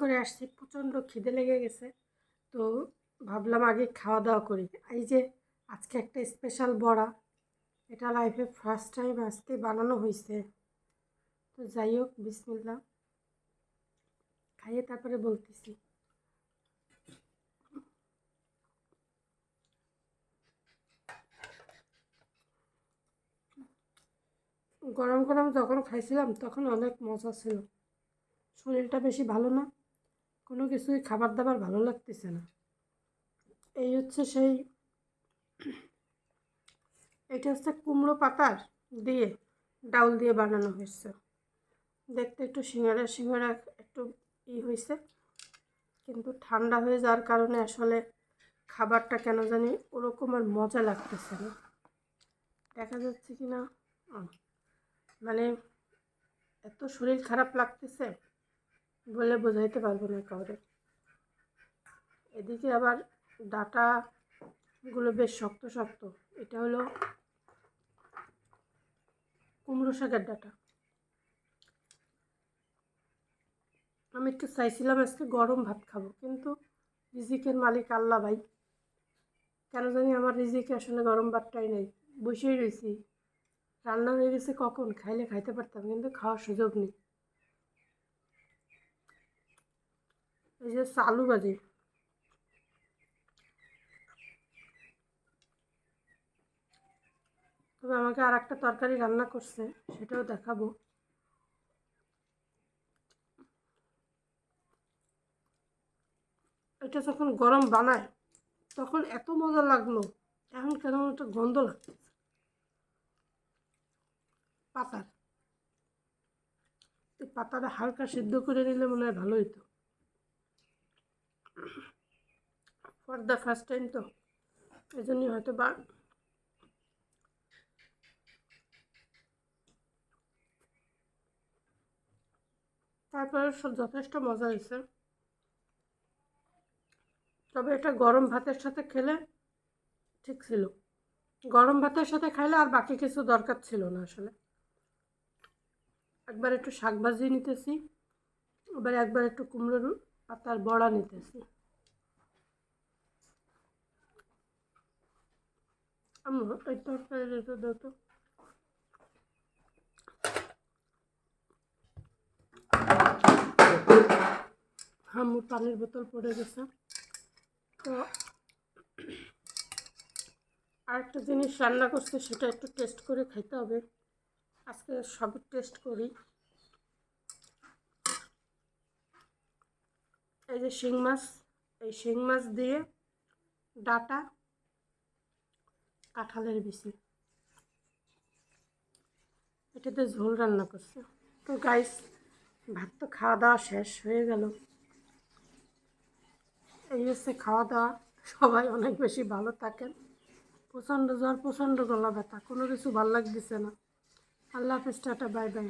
করে আসছি, প্রচণ্ড খিদে লেগে গেছে। তো ভাবলাম আগে খাওয়া দাওয়া করি। এই যে আজকে একটা স্পেশাল বড়া। এটা লাইফে ফার্স্ট টাইম আজকে বানানো হয়েছে তো যাই হোক, বিসমিল্লা। খাইয়ে তারপরে বলতেছি। গরম গরম যখন খাইছিলাম, তখন অনেক মজা ছিল। শরীরটা বেশি ভালো না। কোনো কিছুই খাবার দাবার ভালো লাগতেছে না। এই হচ্ছে সেই এটা হচ্ছে কুমড়ো পাতার দিয়ে ডাউল দিয়ে বানানো হয়েছে। দেখতে একটু সিঙ্গারা সিঙ্গারা একটু ই হয়েছে, কিন্তু ঠান্ডা হয়ে যাওয়ার কারণে আসলে খাবারটা কেন জানি ওরকম আর মজা লাগতেছে না। দেখা যাচ্ছে কি না মানে এত শরীর খারাপ লাগতেছে বলে বোঝাইতে পারব না কাউরে। এদিকে আবার ডাটাগুলো বেশ শক্ত শক্ত। এটা হলো কুমড়ো শাকের ডাটা। আমি একটু চাইছিলাম আজকে গরম ভাত খাব, কিন্তু রিজিকের মালিক আল্লাহ ভাই। কেন জানি আমার রিজিকে আসলে গরম ভাতটাই নেই। বসেই রয়েছি রান্না হয়ে গেছে কখন? খাইলে খাইতে পারতাম, কিন্তু খাওয়ার সুযোগ নেই। এই যে চালু বাজে তবে আমাকে আর একটা তরকারি রান্না করছে, সেটাও দেখাবো। এটা যখন গরম বানায়, তখন এত মজা লাগল, এখন কেন একটা গন্ধ লাগতেছে পাতার। পাতাটা হালকা সিদ্ধ করে নিলে মনে হয় ভালো হতো ফর দ্য ফার্স্ট টাইম তো এই জন্যই হয়তো বা তারপরে যথেষ্ট মজা হয়েছে। তবে এটা গরম ভাতের সাথে খেলে ঠিক ছিল। গরম ভাতের সাথে খাইলে আর বাকি কিছু দরকার ছিল না আসলে। একবার একটু শাক ভাজি নিতেছি এবার একবার একটু কুমড়োর পাতার বড়া নিতেছি। আম্মু এই তরকারি দিতে দাও তো আম্মুর পানির বোতল পড়ে গেছে তো, আরেকটা জিনিস রান্না করছে সেটা একটু টেস্ট করে খাইতে হবে। আজকে সবই টেস্ট করি। এই যে শিং মাছ, এই শিং মাছ দিয়ে ডাটা কাঁঠালের বিচি এটাতে ঝোল রান্না করছে। তো গাইস ভাত তো খাওয়া দাওয়া শেষ হয়ে গেল। এই হচ্ছে খাওয়া দাওয়া। সবাই অনেক বেশি ভালো থাকেন। প্রচণ্ড জ্বর, প্রচণ্ড গলা ব্যথা, কোনো কিছু ভালো লাগতেছে না। আল্লাহ হাফিজ, টাটা, বাই বাই।